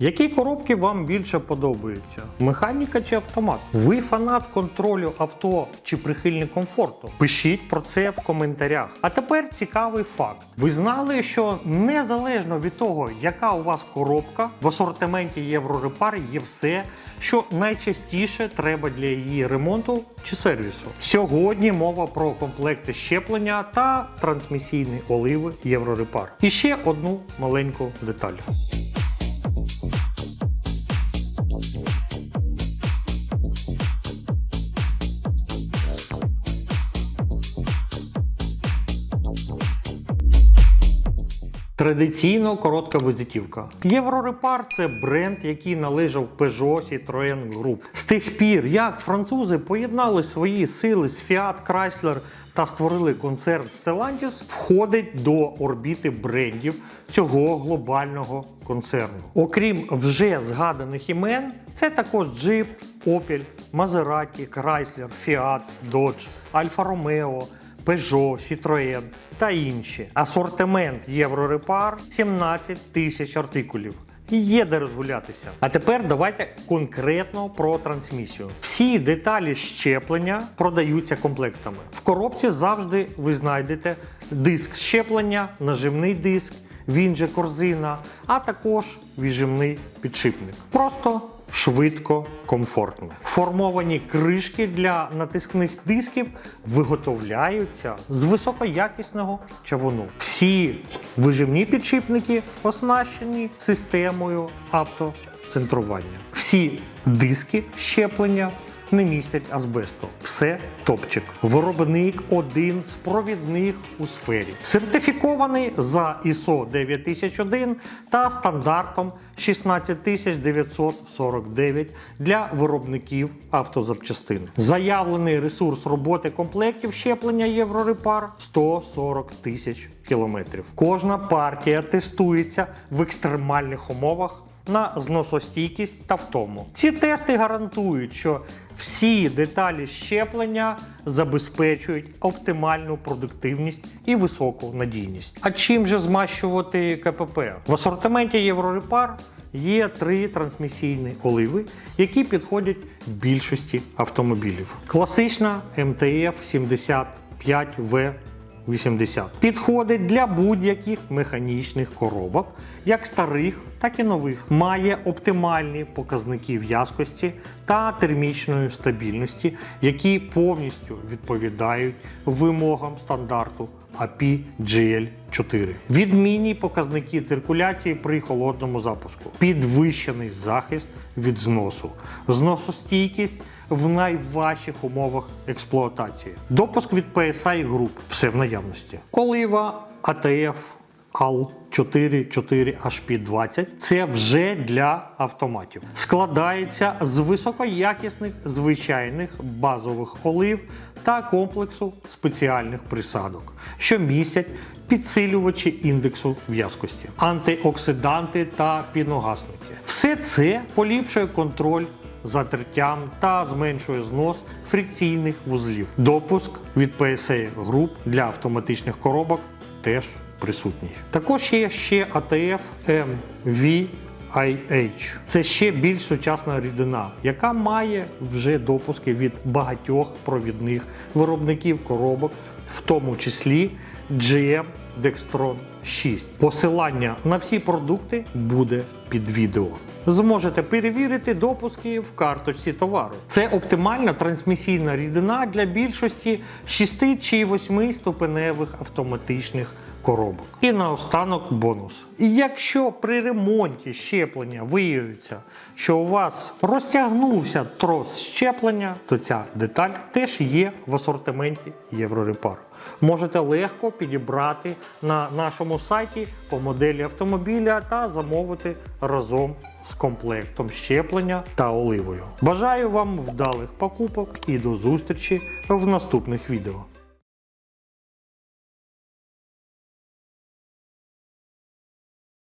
Які коробки вам більше подобаються? Механіка чи автомат? Ви фанат контролю авто чи прихильник комфорту? Пишіть про це в коментарях. А тепер цікавий факт. Ви знали, що незалежно від того, яка у вас коробка, в асортименті Єврорепар є все, що найчастіше треба для її ремонту чи сервісу. Сьогодні мова про комплекти щеплення та трансмісійні оливи Єврорепар. І ще одну маленьку деталь. Традиційно коротка визитівка. Єврорепар це бренд, який належав Peugeot Citroën Group. З тих пір, як французи поєднали свої сили з Fiat Chrysler та створили концерн Stellantis, входить до орбіти брендів цього глобального концерну. Окрім вже згаданих імен, це також Jeep, Opel, Maserati, Chrysler, Fiat, Dodge, Alfa Romeo, Peugeot, Citroën та інші. Асортимент Єврорепар 17 тисяч артикулів. І Є де розгулятися. А тепер давайте конкретно про трансмісію. Всі деталі щеплення продаються комплектами. В коробці завжди ви знайдете диск щеплення, нажимний диск, він же корзина, а також віджимний підшипник. Просто швидко, комфортно. Формовані кришки для натискних дисків виготовляються з високоякісного чавуну. Всі вижимні підшипники оснащені системою автоцентрування. Всі диски щеплення не містять азбесту. Все топчик. Виробник один з провідних у сфері. Сертифікований за ISO 9001 та стандартом 16949 для виробників автозапчастин. Заявлений ресурс роботи комплектів щеплення Єврорепар 140 тисяч кілометрів. Кожна партія тестується в екстремальних умовах на зносостійкість та втому. Ці тести гарантують, що всі деталі щеплення забезпечують оптимальну продуктивність і високу надійність. А чим же змащувати КПП? В асортименті Єврорепар є три трансмісійні оливи, які підходять більшості автомобілів. Класична МТФ 75 в 80. Підходить для будь-яких механічних коробок, як старих, так і нових. Має оптимальні показники в'язкості та термічної стабільності, які повністю відповідають вимогам стандарту API GL4. Відмінні показники циркуляції при холодному запуску, підвищений захист від зносу, зносостійкість в найважчих умовах експлуатації. Допуск від PSI Group – все в наявності. Олива ATF AL 44HP20 це вже для автоматів. Складається з високоякісних звичайних базових олив та комплексу спеціальних присадок, що містять підсилювачі індексу в'язкості, антиоксиданти та піногасники. Все це поліпшує контроль за тертям та зменшує знос фрикційних вузлів. Допуск від PSA Group для автоматичних коробок теж присутній. Також є ще ATF MVIH. Це ще більш сучасна рідина, яка має вже допуски від багатьох провідних виробників коробок, в тому числі GM Dextron 6. Посилання на всі продукти буде під відео. Зможете перевірити допуски в карточці товару. Це оптимальна трансмісійна рідина для більшості 6 чи 8 ступеневих автоматичних коробок. І наостанок бонус. Якщо при ремонті щеплення виявиться, що у вас розтягнувся трос щеплення, то ця деталь теж є в асортименті Єврорепар. Можете легко підібрати на нашому сайті по моделі автомобіля та замовити разом з комплектом щеплення та оливою. Бажаю вам вдалих покупок і до зустрічі в наступних відео.